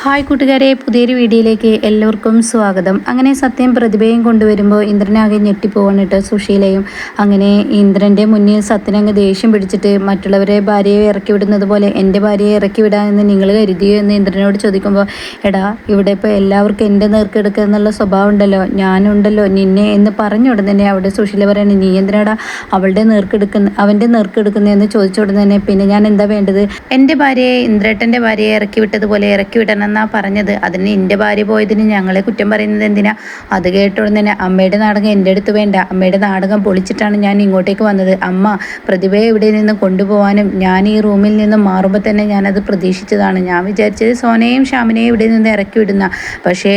Hi കൂട്ടുകാരെ പുതിയൊരു വീഡിയോയിലേക്ക് എല്ലാവർക്കും സ്വാഗതം. അങ്ങനെ സത്യം പ്രതിഭയും കൊണ്ടുവരുമ്പോൾ ഇന്ദ്രനാകെ ഞെട്ടിപ്പോകണിട്ട് സുശീലയും അങ്ങനെ ഇന്ദ്രന്റെ മുന്നിൽ സത്യനങ്ങ് ദേഷ്യം പിടിച്ചിട്ട് മറ്റുള്ളവരെ ഭാര്യയെ ഇറക്കി വിടുന്നത് പോലെ എന്റെ ഭാര്യയെ ഇറക്കി വിടാമെന്ന് നിങ്ങൾ കരുതിയോ എന്ന് ഇന്ദ്രനോട് ചോദിക്കുമ്പോൾ എടാ ഇവിടെ ഇപ്പോൾ എല്ലാവർക്കും എന്റെ നേർക്കെടുക്കുക എന്നുള്ള സ്വഭാവം ഉണ്ടല്ലോ ഞാനുണ്ടല്ലോ നിന്നെ എന്ന് പറഞ്ഞ ഉടൻ തന്നെ അവിടെ സുശീല പറയാണ് നീ എന്തിനാടാ അവളുടെ നേർക്കെടുക്കുന്ന അവന്റെ നേർക്കെടുക്കുന്നതെന്ന് ചോദിച്ച ഉടനെ തന്നെ പിന്നെ ഞാൻ എന്താ വേണ്ടത്? എന്റെ ഭാര്യയെ ഇന്ദ്രേട്ടന്റെ ഭാര്യയെ ഇറക്കി വിട്ടതുപോലെ ഇറക്കി വിടണം എന്നാ പറഞ്ഞത്? അതിന് എന്റെ ഭാര്യ പോയതിന് ഞങ്ങളെ കുറ്റം പറയുന്നത് എന്തിനാ? അത് കേട്ടോടെ തന്നെ അമ്മയുടെ നാടകം എന്റെ അടുത്ത് വേണ്ട. അമ്മയുടെ നാടകം പൊളിച്ചിട്ടാണ് ഞാൻ ഇങ്ങോട്ടേക്ക് വന്നത്. അമ്മ പ്രതിഭയെ ഇവിടെ നിന്ന് കൊണ്ടുപോകാനും ഞാൻ ഈ റൂമിൽ നിന്ന് മാറുമ്പോൾ തന്നെ ഞാനത് പ്രതീക്ഷിച്ചതാണ്. ഞാൻ വിചാരിച്ചത് സോനയും ഷാമിനെയും ഇവിടെ നിന്ന് ഇറക്കി വിടുന്ന. പക്ഷേ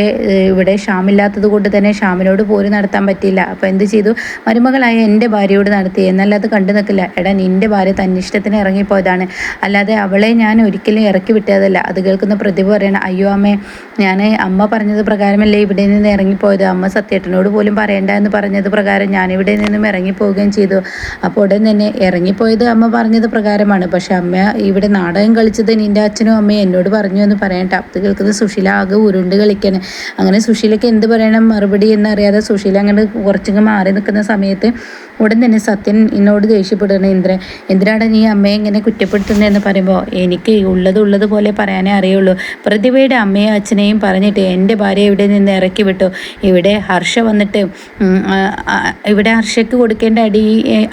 ഇവിടെ ഷാമില്ലാത്തത് കൊണ്ട് തന്നെ ഷാമിനോട് പോര് നടത്താൻ പറ്റിയില്ല. അപ്പോൾ എന്ത് ചെയ്തു? മരുമകളായ എന്റെ ഭാര്യയോട് നടത്തി. എന്നല്ല അത് കണ്ടു നിൽക്കില്ല. എടാ നിന്റെ ഭാര്യ തന്നിഷ്ടത്തിന് ഇറങ്ങിപ്പോയതാണ്. അല്ലാതെ അവളെ ഞാൻ ഒരിക്കലും ഇറക്കി വിട്ടതല്ല. അത് കേൾക്കുന്ന പ്രതിഭ പറയണം അയ്യോ അമ്മേ ഞാൻ അമ്മ പറഞ്ഞത് പ്രകാരമല്ലേ ഇവിടെ നിന്ന് ഇറങ്ങിപ്പോയത്? അമ്മ സത്യേട്ടനോട് പോലും പറയണ്ട എന്ന് പറഞ്ഞത് പ്രകാരം ഞാൻ ഇവിടെ നിന്നും ഇറങ്ങിപ്പോവുകയും ചെയ്തു. അപ്പോൾ ഉടൻ തന്നെ ഇറങ്ങിപ്പോയത് അമ്മ പറഞ്ഞത് പ്രകാരമാണ്. പക്ഷെ അമ്മ ഇവിടെ നാടകം കളിച്ചത് നിന്റെ അച്ഛനും അമ്മയും എന്നോട് പറഞ്ഞു എന്ന് പറയണ്ട. അത് കേൾക്കുന്നത് സുശീല ആകെ ഉരുണ്ട് കളിക്കാണ്. അങ്ങനെ സുശീലയ്ക്ക് എന്ത് പറയണം? മറുപടി എന്നറിയാതെ സുശീല അങ്ങനെ കുറച്ചങ്ങ് മാറി നിൽക്കുന്ന സമയത്ത് ഉടൻ തന്നെ സത്യൻ എന്നോട് ദേഷ്യപ്പെടുകയാണ്. ഇന്ദ്രൻ എന്തിനാണ് നീ അമ്മയെ ഇങ്ങനെ കുറ്റപ്പെടുത്തുന്നതെന്ന് പറയുമ്പോൾ എനിക്ക് ഉള്ളത് ഉള്ളത് പോലെ പറയാനേ അറിയുള്ളൂ. പ്രതിഭയുടെ അമ്മയും അച്ഛനെയും പറഞ്ഞിട്ട് എന്റെ ഭാര്യ ഇവിടെ നിന്ന് ഇറക്കി വിട്ടു. ഇവിടെ ഹർഷ വന്നിട്ട് ഇവിടെ ഹർഷയ്ക്ക് കൊടുക്കേണ്ട അടി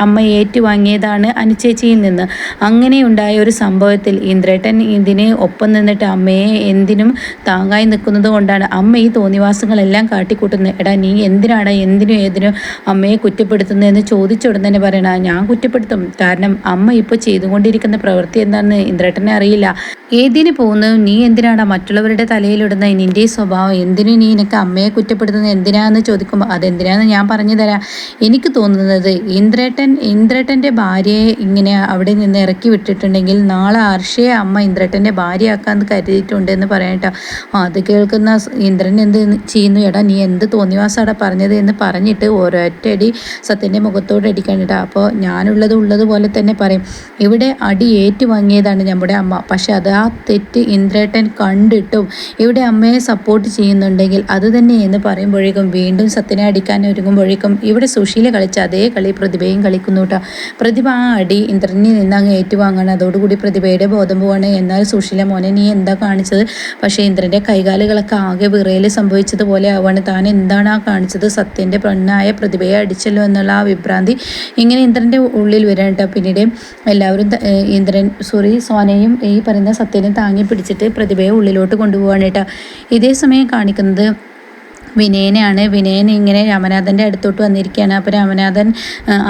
അമ്മ ഏറ്റുവാങ്ങിയതാണ് അനുചേച്ചിയിൽ നിന്ന്. അങ്ങനെ ഉണ്ടായ ഒരു സംഭവത്തിൽ ഇന്ദ്രേട്ടൻ ഇതിന് ഒപ്പം നിന്നിട്ട് അമ്മയെ എന്തിനും താങ്ങായി നിൽക്കുന്നത് കൊണ്ടാണ് അമ്മ ഈ തോന്നിവാസങ്ങളെല്ലാം കാട്ടിക്കൂട്ടുന്നത്. എടാ നീ എന്തിനാണ് എന്തിനും ഏതിനും അമ്മയെ കുറ്റപ്പെടുത്തുന്നതെന്ന് ചോദിച്ച തന്നെ പറയണ ഞാൻ കുറ്റപ്പെടുത്തും. കാരണം അമ്മ ഇപ്പോൾ ചെയ്തുകൊണ്ടിരിക്കുന്ന പ്രവൃത്തി എന്താണെന്ന് ഇന്ദ്രേട്ടനെ അറിയില്ല. ഏതിന് പോകുന്നു? നീ എന്തിനാണ് മറ്റുള്ളവരുടെ തലയിലിടുന്ന നിന്റെ സ്വഭാവം? എന്തിനു നീ എനിക്ക് അമ്മയെ കുറ്റപ്പെടുത്തുന്നത്? എന്തിനാന്ന് ചോദിക്കുമ്പോൾ അതെന്തിനാന്ന് ഞാൻ പറഞ്ഞു തരാം. എനിക്ക് തോന്നുന്നത് ഇന്ദ്രേട്ടൻ ഇന്ദ്രേട്ടന്റെ ഭാര്യയെ ഇങ്ങനെ അവിടെ നിന്ന് ഇറക്കി വിട്ടിട്ടുണ്ടെങ്കിൽ നാളെ ഹർഷയെ അമ്മ ഇന്ദ്രേട്ടന്റെ ഭാര്യയാക്കാന്ന് കരുതിയിട്ടുണ്ട് എന്ന് പറയട്ടോ അത് കേൾക്കുന്ന ഇന്ദ്രൻ എന്ത് ചെയ്യുന്നു? എടാ നീ എന്ത് തോന്നിവാസാടാ പറഞ്ഞത്? എന്ന് പറഞ്ഞിട്ട് ഒരൊറ്റടി സത്യന്റെ മുഖത്തോട് അടിക്കാനിട്ടാ അപ്പോൾ ഞാനുള്ളത് ഉള്ളതുപോലെ തന്നെ പറയും. ഇവിടെ അടി ഏറ്റുവാങ്ങിയതാണ് നമ്മുടെ അമ്മ. പക്ഷെ അത് ആ തെറ്റ് ഇന്ദ്രേട്ടൻ കണ്ടിട്ടും ഇവിടെ അമ്മയെ സപ്പോർട്ട് ചെയ്യുന്നുണ്ടെങ്കിൽ അത് തന്നെ എന്ന് പറയുമ്പോഴേക്കും വീണ്ടും സത്യനെ അടിക്കാൻ ഒരുങ്ങുമ്പോഴേക്കും ഇവിടെ സുശീല കളിച്ച അതേ കളി പ്രതിഭയും കളിക്കുന്നു കേട്ടോ പ്രതിഭ ആ അടി ഇന്ദ്രനിൽ നിന്ന് അങ്ങ് ഏറ്റുവാങ്ങണം. അതോടുകൂടി പ്രതിഭയുടെ ബോധം പോവാണ്. എന്നാൽ സുശീല മോനെ നീ എന്താ കാണിച്ചത്? പക്ഷേ ഇന്ദ്രന്റെ കൈകാലുകളൊക്കെ ആകെ വിറയിൽ സംഭവിച്ചതുപോലെ ആവാണ്. താൻ എന്താണ് ആ കാണിച്ചത്? സത്യന്റെ പെണ്ണായ പ്രതിഭയെ അടിച്ചല്ലോ എന്നുള്ള ആ വിഭ്രാന്തി ഇങ്ങനെ ഇന്ദ്രന്റെ ഉള്ളിൽ വരാൻ കേട്ടോ പിന്നീട് എല്ലാവരും ഇന്ദ്രൻ സോറി സോനയും ഈ പറയുന്ന സത്യനെ താങ്ങി പിടിച്ചിട്ട് പ്രതിഭയെ ഉള്ളിലോട്ട് കൊണ്ടുപോകാണ് കേട്ടോ. ഇതേ സമയം കാണിക്കുന്നത് വിനയനാണ് വിനയൻ ഇങ്ങനെ രാമനാഥന്റെ അടുത്തോട്ട് വന്നിരിക്കുകയാണ്. അപ്പോൾ രാമനാഥൻ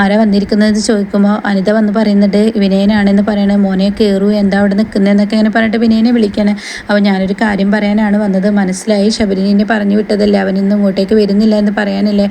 ആരാ വന്നിരിക്കുന്നത് ചോദിക്കുമ്പോൾ അനിത വന്ന് പറയുന്നുണ്ട് വിനയനാണെന്ന് പറയണത് മോനെ കയറൂ എന്താ അവിടെ നിൽക്കുന്നതെന്നൊക്കെ ഇങ്ങനെ പറഞ്ഞിട്ട് വിനയനെ വിളിക്കുകയാണ്. അപ്പോൾ ഞാനൊരു കാര്യം പറയാനാണ് വന്നത്. മനസ്സിലായി ശബരിനെ പറഞ്ഞു വിട്ടതല്ലേ അവനിന്ന് ഇങ്ങോട്ടേക്ക് വരുന്നില്ല എന്ന് പറയാനല്ലേ.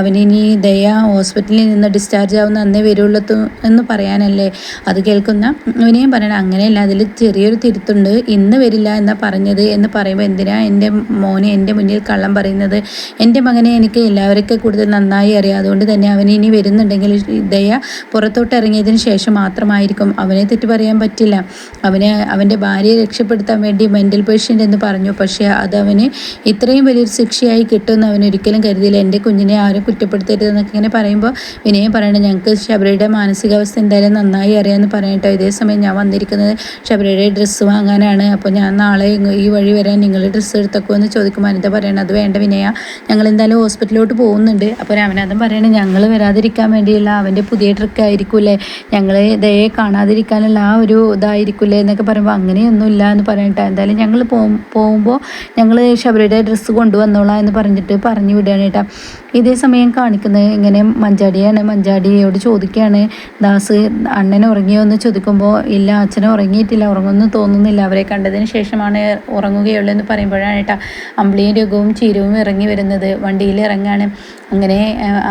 അവനിനി ദയ ഹോസ്പിറ്റലിൽ നിന്ന് ഡിസ്ചാർജ് ആവുന്ന അന്നേ വരുള്ളൂ എന്ന് പറയാനല്ലേ. അത് കേൾക്കുന്ന വിനയം പറയണം അങ്ങനെയല്ല അതിൽ ചെറിയൊരു തിരുത്തുണ്ട്. ഇന്ന് വരില്ല എന്നാ പറഞ്ഞത് എന്ന് പറയുമ്പോൾ എന്തിനാ എന്റെ മോനെ എന്റെ മുന്നിൽ കള്ളം പറയുന്നത്. എന്റെ മകനെ എനിക്ക് എല്ലാവർക്കും കൂടുതൽ നന്നായി അറിയാം. അതുകൊണ്ട് തന്നെ അവൻ ഇനി വരുന്നുണ്ടെങ്കിൽ ദയ പുറത്തോട്ട് ഇറങ്ങിയതിന് ശേഷം മാത്രമായിരിക്കും. അവനെ തെറ്റ് പറയാൻ പറ്റില്ല. അവനെ അവന്റെ ഭാര്യയെ രക്ഷപ്പെടുത്താൻ വേണ്ടി മെന്റൽ പേഷ്യന്റ് എന്ന് പറഞ്ഞു. പക്ഷേ അത് അവന് ഇത്രയും വലിയൊരു ശിക്ഷയായി കിട്ടുമെന്ന് അവൻ ഒരിക്കലും കരുതിയില്ല. എന്റെ കുഞ്ഞിനെ ആരും കുറ്റപ്പെടുത്തരുതെന്നൊക്കെ ഇങ്ങനെ പറയുമ്പോൾ വിനയം പറയണം ഞങ്ങൾക്ക് ശബരിയുടെ മാനസികാവസ്ഥ എന്തായാലും നന്നായി അറിയാമെന്ന് പറയട്ടോ ഇതേ സമയം ഞാൻ വന്നിരിക്കുന്നത് ശബരിയുടെ ഡ്രസ്സ് വാങ്ങാനാണ്. അപ്പോൾ ഞാൻ നാളെ ഈ വഴി വരാൻ നിങ്ങൾ ഡ്രസ്സ് എടുത്തക്കോ എന്ന് ചോദിക്കുമ്പോൾ അനിത പറയണം അത് വേണ്ട. വേണ്ട വിനയ. ഞങ്ങൾ എന്തായാലും ഹോസ്പിറ്റലിലോട്ട് പോകുന്നുണ്ട്. അപ്പോൾ രാമനാഥൻ പറയണേ ഞങ്ങൾ വരാതിരിക്കാൻ വേണ്ടിയുള്ള അവന്റെ പുതിയ ട്രിക്ക് ആയിരിക്കൂലേ ഞങ്ങൾ ദയെ കാണാതിരിക്കാനുള്ള ആ ഒരു ഇതായിരിക്കൂലേ എന്നൊക്കെ പറയുമ്പോൾ അങ്ങനെയൊന്നുമില്ല എന്ന് പറഞ്ഞിട്ട് എന്തായാലും ഞങ്ങൾ പോകുമ്പോൾ ഞങ്ങൾ ശബരിയുടെ ഡ്രസ്സ് കൊണ്ടുവന്നോളാം എന്ന് പറഞ്ഞിട്ട് പറഞ്ഞു വിടുകയാണ് കേട്ടോ. ഇതേ സമയം കാണിക്കുന്നത് ഇങ്ങനെ മഞ്ചാടിയാണ്. മഞ്ചാടിയോട് ചോദിക്കുകയാണ് ദാസ് അണ്ണൻ ഉറങ്ങിയോ? എന്ന് ചോദിക്കുമ്പോൾ ഇല്ല അച്ഛനെ ഉറങ്ങിയിട്ടില്ല. ഉറങ്ങുമെന്ന് തോന്നുന്നില്ല. അവരെ കണ്ടതിന് ശേഷമാണ് ഉറങ്ങുകയുള്ളൂ എന്ന് പറയുമ്പോഴാണ് കേട്ടോ. അമ്പിളിയും രഘുവും ചീരവും ചിരുവും ഇറങ്ങി വരുന്നത് വണ്ടിയിൽ ഇറങ്ങാണ്. അങ്ങനെ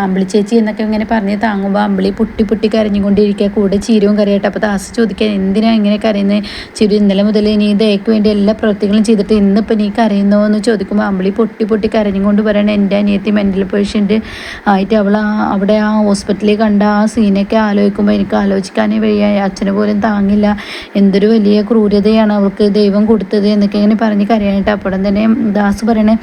അമ്പിളി ചേച്ചി എന്നൊക്കെ ഇങ്ങനെ പറഞ്ഞ് താങ്ങുമ്പോൾ അമ്പിളി പൊട്ടി പൊട്ടി കരഞ്ഞുകൊണ്ടിരിക്കുക. കൂടെ ചീരവും കരയട്ടെ. അപ്പോൾ ദാസ് ചോദിക്കാൻ എന്തിനാണ് ഇങ്ങനെ കരയുന്നത് ചിരു ഇന്നലെ മുതൽ നീ ദയക്ക് വേണ്ടി എല്ലാ പ്രവൃത്തികളും ചെയ്തിട്ട് ഇന്നിപ്പോൾ നീ കരയുന്നോ? എന്ന് ചോദിക്കുമ്പോൾ അമ്പിളി പൊട്ടി പൊട്ടി കരഞ്ഞുകൊണ്ട് പറയണ എന്റെ അനിയത്തി മെന്റൽ പേഷ്യന്റ് ആയിട്ട് അവൾ അവിടെ ആ ഹോസ്പിറ്റലിൽ കണ്ട ആ സീനൊക്കെ ആലോചിക്കുമ്പോൾ എനിക്ക് ആലോചിക്കാനേ വയ്യ. അച്ഛന് പോലും താങ്ങില്ല. എന്തൊരു വലിയ ക്രൂരതയാണ് അവൾക്ക് ദൈവം കൊടുത്തത് എന്നൊക്കെ ഇങ്ങനെ പറഞ്ഞ് കരയാനായിട്ട് അപ്പോഴും തന്നെ ദാസ് പറയണേ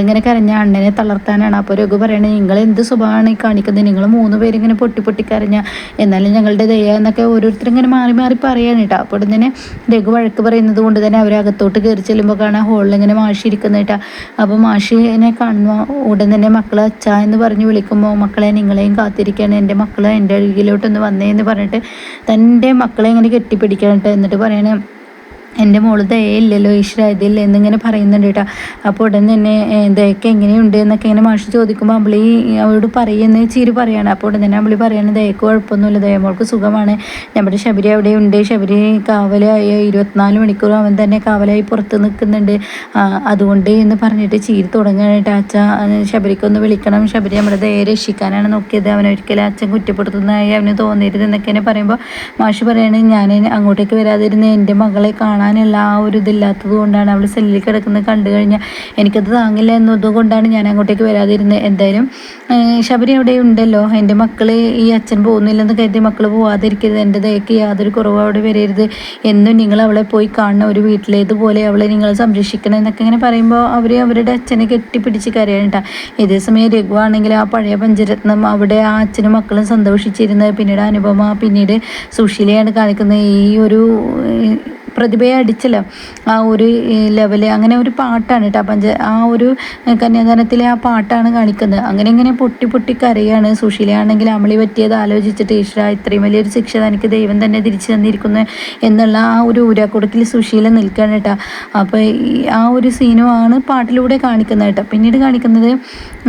നിങ്ങളിങ്ങനെ കരഞ്ഞ അണ്ണനെ തളർത്താനാണ്. അപ്പോൾ രഘു പറയണത് നിങ്ങൾ എന്ത് സ്വഭാവമാണ് ഈ കാണിക്കുന്നത്? നിങ്ങൾ മൂന്ന് പേരിങ്ങനെ പൊട്ടി പൊട്ടി കരഞ്ഞ. എന്നാലും ഞങ്ങളുടെ ദയ എന്നൊക്കെ ഓരോരുത്തർ ഇങ്ങനെ മാറി മാറി പറയാണ് കേട്ടോ അപ്പോൾ തന്നെ രഘു വഴക്ക് പറയുന്നത് കൊണ്ട് തന്നെ അവർ അകത്തോട്ട് കയറി ചെല്ലുമ്പോൾ കാണാൻ ഹോളിൽ ഇങ്ങനെ മാഷി ഇരിക്കുന്നത് കേട്ടോ അപ്പോൾ മാഷിനെ കാണുമ്പോൾ ഉടൻ തന്നെ മക്കളെ അച്ഛ എന്ന് പറഞ്ഞ് വിളിക്കുമ്പോൾ മക്കളെ നിങ്ങളെയും കാത്തിരിക്കുകയാണ് എന്റെ മക്കളെ എന്റെ അഴുകിലോട്ടൊന്ന് വന്നേ എന്ന് പറഞ്ഞിട്ട് തന്റെ മക്കളെ ഇങ്ങനെ കെട്ടിപ്പിടിക്കണം എന്നിട്ട് പറയണേ. എന്റെ മോൾ ദയയില്ലല്ലോ ഈശ്വര ഇതില്ല എന്നിങ്ങനെ പറയുന്നുണ്ട് കേട്ടോ. അപ്പോൾ ഉടൻ തന്നെ ദയക്ക് എങ്ങനെയുണ്ട് എന്നൊക്കെ ഇങ്ങനെ മാഷ് ചോദിക്കുമ്പോൾ അമ്പിളി അവളോട് പറയുന്ന ചിരി പറയാണ്. അപ്പോൾ ഉടൻ തന്നെ അമ്പിളി പറയാണ് ദയക്ക് കുഴപ്പമൊന്നുമില്ല ദയമോൾക്ക് സുഖമാണ്. നമ്മുടെ ശബരി അവിടെ ഉണ്ട്. ശബരി കാവലായി ഇരുപത്തിനാല് മണിക്കൂർ അവൻ തന്നെ കാവലായി പുറത്ത് നിൽക്കുന്നുണ്ട്. അതുകൊണ്ട് എന്ന് പറഞ്ഞിട്ട് ചീരി തുടങ്ങാനായിട്ട് അച്ഛ ശബരിക്കൊന്ന് വിളിക്കണം. ശബരി നമ്മുടെ ദയെ രക്ഷിക്കാനാണ് നോക്കിയത്. അവനൊരിക്കലും അച്ഛൻ കുറ്റപ്പെടുത്തുന്നതായി അവന് തോന്നരുത് എന്നൊക്കെ പറയുമ്പോൾ മാഷ് പറയാണ് ഞാൻ അങ്ങോട്ടേക്ക് വരാതിരുന്ന എന്റെ മകളെ കാണാൻ കാണാനുള്ള ആ ഒരു ഇതില്ലാത്തത് കൊണ്ടാണ് അവൾ സെല്ലിൽ കിടക്കുന്നത് കണ്ടു കഴിഞ്ഞാൽ എനിക്കത് താങ്ങില്ല എന്നതുകൊണ്ടാണ് ഞാൻ അങ്ങോട്ടേക്ക് വരാതിരുന്നത് എന്തായാലും ശബരി അവിടെ ഉണ്ടല്ലോ. എന്റെ മക്കൾ ഈ അച്ഛൻ പോകുന്നില്ലെന്ന് കരുതി മക്കൾ പോവാതിരിക്കരുത്. എന്റെ ദയക്ക് യാതൊരു കുറവ് അവിടെ വരരുത്. എന്നും നിങ്ങൾ അവളെ പോയി കാണണം. ഒരു വീട്ടിലേതുപോലെ അവളെ നിങ്ങൾ സംരക്ഷിക്കണം എന്നൊക്കെ ഇങ്ങനെ പറയുമ്പോൾ അവർ അവരുടെ അച്ഛനെ കെട്ടിപ്പിടിച്ച് കരയണ്ട ഇതേ സമയം രഘു ആണെങ്കിൽ ആ പഴയ പഞ്ചരത്നം അവിടെ ആ അച്ഛനും മക്കളും സന്തോഷിച്ചിരുന്നത് പിന്നീട് അനുപമ പിന്നീട് സുശീലയാണ് കാണിക്കുന്നത്. ഈ ഒരു പ്രതിഭയെ അടിച്ചല്ലോ ആ ഒരു ലെവൽ അങ്ങനെ ഒരു പാട്ടാണ് കേട്ടോ പഞ്ച ആ ഒരു കന്യാദാനത്തിലെ ആ പാട്ടാണ് കാണിക്കുന്നത്. അങ്ങനെ ഇങ്ങനെ പൊട്ടി പൊട്ടി കരയാണ്. സുശീലയാണെങ്കിൽ അമളി പറ്റിയത് ആലോചിച്ചിട്ട് ഈശ്വര ഇത്രയും വലിയൊരു ശിക്ഷ തനിക്ക് ദൈവം തന്നെ തിരിച്ചു തന്നിരിക്കുന്നു എന്നുള്ള ആ ഒരു ഊരാക്കുടക്കിൽ സുശീല നിൽക്കുകയാണ് കേട്ടോ അപ്പോൾ ആ ഒരു സീനുമാണ് പാട്ടിലൂടെ കാണിക്കുന്നത് കേട്ടോ പിന്നീട് കാണിക്കുന്നത്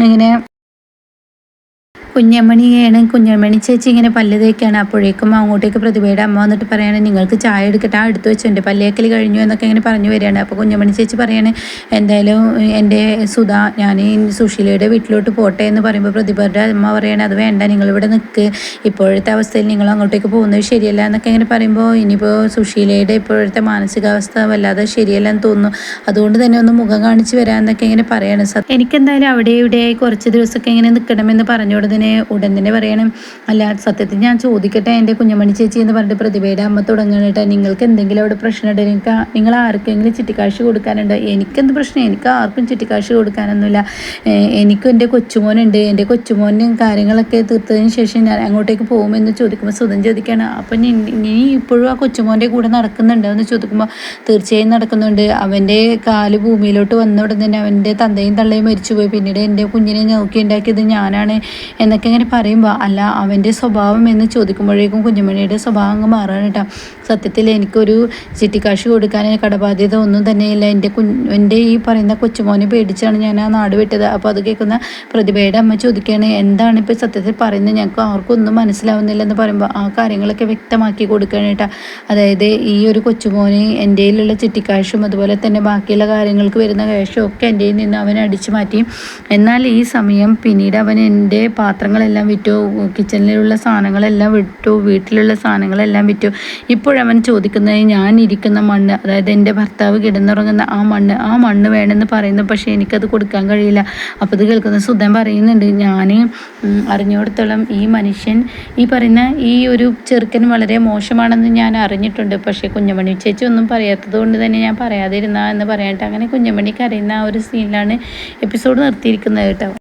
ഇങ്ങനെ കുഞ്ഞമ്മണിയാണ് കുഞ്ഞമ്മണി ചേച്ചി ഇങ്ങനെ പല്ല് തേക്കാണ്. അപ്പോഴേക്കും അങ്ങോട്ടേക്ക് പ്രതിഭയുടെ അമ്മ വന്നിട്ട് പറയാണ് നിങ്ങൾക്ക് ചായ എടുക്കട്ടെ ആ എടുത്തു വെച്ചു പല്ലേക്കൽ കഴിഞ്ഞു എന്നൊക്കെ ഇങ്ങനെ പറഞ്ഞു വരികയാണ്. അപ്പോൾ കുഞ്ഞമ്മണി ചേച്ചി പറയാണ് എന്തായാലും എന്റെ സുധ ഞാൻ സുശീലയുടെ വീട്ടിലോട്ട് പോട്ടെ എന്ന് പറയുമ്പോൾ പ്രതിഭയുടെ അമ്മ പറയാണ് അത് വേണ്ട നിങ്ങളിവിടെ നിൽക്ക്. ഇപ്പോഴത്തെ അവസ്ഥയിൽ നിങ്ങൾ അങ്ങോട്ടേക്ക് പോകുന്നത് ശരിയല്ല എന്നൊക്കെ ഇങ്ങനെ പറയുമ്പോൾ ഇനിയിപ്പോൾ സുശീലയുടെ ഇപ്പോഴത്തെ മാനസികാവസ്ഥ വല്ലാതെ ശരിയല്ല എന്ന് തോന്നുന്നു. അതുകൊണ്ട് തന്നെ ഒന്ന് മുഖം കാണിച്ച് വരാമെന്നൊക്കെ ഇങ്ങനെ പറയാണ്. എനിക്കെന്തായാലും അവിടെ ഇവിടെയായി കുറച്ച് ദിവസമൊക്കെ ഇങ്ങനെ നിൽക്കണമെന്ന് പറഞ്ഞുകൊണ്ട് തന്നെ ഉടൻ തന്നെ പറയണം. അല്ല സത്യത്തിൽ ഞാൻ ചോദിക്കട്ടെ എന്റെ കുഞ്ഞമണി ചേച്ചി എന്ന് പറഞ്ഞിട്ട് പ്രതിഭയുടെ അമ്മ തുടങ്ങണേട്ടാ. നിങ്ങൾക്ക് എന്തെങ്കിലും അവിടെ പ്രശ്നമുണ്ട് നിങ്ങൾക്ക് നിങ്ങൾ ആർക്കെങ്കിലും ചിട്ടിക്കാശ് കൊടുക്കാനുണ്ടോ? എനിക്കെന്ത് പ്രശ്നം? എനിക്ക് ആർക്കും ചിട്ടിക്കാശ് കൊടുക്കാനൊന്നുമില്ല. എനിക്കും എന്റെ കൊച്ചുമോനുണ്ട്. എന്റെ കൊച്ചുമോന് കാര്യങ്ങളൊക്കെ തീർത്തതിന് ശേഷം ഞാൻ അങ്ങോട്ടേക്ക് പോകുമെന്ന് ചോദിക്കുമ്പോൾ സുധൻ ചോദിക്കുകയാണ് അപ്പം നീ ഇപ്പോഴും ആ കൊച്ചുമോന്റെ കൂടെ നടക്കുന്നുണ്ടോ? എന്ന് ചോദിക്കുമ്പോൾ തീർച്ചയായും നടക്കുന്നുണ്ട്. അവന്റെ കാൽ ഭൂമിയിലോട്ട് വന്ന ഉടൻ തന്നെ അവന്റെ തന്തയും തള്ളയും മരിച്ചുപോയി. പിന്നീട് എന്റെ കുഞ്ഞിനെ നോക്കി ഉണ്ടാക്കിയത് ഞാനാണ്. എന്നൊക്കെ ഇങ്ങനെ പറയുമ്പോൾ അല്ല അവന്റെ സ്വഭാവം എന്ന് ചോദിക്കുമ്പോഴേക്കും കുഞ്ഞുമണിയുടെ സ്വഭാവം അങ്ങ് മാറുകയാണ് കേട്ടോ. സത്യത്തിൽ എനിക്കൊരു ചിട്ടിക്കാശ് കൊടുക്കാൻ കടബാധ്യത ഒന്നും തന്നെയില്ല. എന്റെ കുഞ്ഞ് എന്റെ ഈ പറയുന്ന കൊച്ചുമോനെ പേടിച്ചാണ് ഞാൻ ആ നാട് വിട്ടത്. അപ്പോൾ അത് കേൾക്കുന്ന പ്രതിഭയുടെ അമ്മ ചോദിക്കുകയാണ് എന്താണ് ഇപ്പോൾ സത്യത്തിൽ പറയുന്നത്? ഞങ്ങൾക്ക് ആർക്കൊന്നും മനസ്സിലാവുന്നില്ല എന്ന് പറയുമ്പോൾ ആ കാര്യങ്ങളൊക്കെ വ്യക്തമാക്കി കൊടുക്കുകയാണ് കേട്ടോ. അതായത് ഈ ഒരു കൊച്ചുമോന് എന്റെ കയ്യിലുള്ള ചിട്ടിക്കാശും അതുപോലെ തന്നെ ബാക്കിയുള്ള കാര്യങ്ങൾക്ക് വരുന്ന കാശും ഒക്കെ എന്റെ നിന്ന് അവൻ അടിച്ചു മാറ്റി. എന്നാൽ ഈ സമയം പിന്നീട് അവൻ എന്റെ പാത്രങ്ങളെല്ലാം വിറ്റു കിച്ചണിലുള്ള സാധനങ്ങളെല്ലാം വിട്ടു വീട്ടിലുള്ള സാധനങ്ങളെല്ലാം വിറ്റു. ഇപ്പോഴവൻ ചോദിക്കുന്നത് ഞാൻ ഇരിക്കുന്ന മണ്ണ് അതായത് എന്റെ ഭർത്താവ് കിടന്നുറങ്ങുന്ന ആ മണ്ണ് ആ മണ്ണ് വേണമെന്ന് പറയുന്നു പക്ഷേ എനിക്കത് കൊടുക്കാൻ കഴിയില്ല. അപ്പോൾ ഇത് കേൾക്കുന്ന സുധൻ പറയുന്നുണ്ട് ഞാൻ അറിഞ്ഞിടത്തോളം ഈ മനുഷ്യൻ ഈ പറയുന്ന ഈ ഒരു ചെറുക്കൻ വളരെ മോശമാണെന്ന് ഞാൻ അറിഞ്ഞിട്ടുണ്ട്. പക്ഷേ കുഞ്ഞമണി ചേച്ചി ഒന്നും പറയാത്തത് കൊണ്ട് തന്നെ ഞാൻ പറയാതിരുന്ന എന്ന് പറയാനായിട്ട് അങ്ങനെ കുഞ്ഞമണി കരയുന്ന ആ ഒരു സീനിലാണ് എപ്പിസോഡ് നിർത്തിയിരിക്കുന്നത് കേട്ടോ.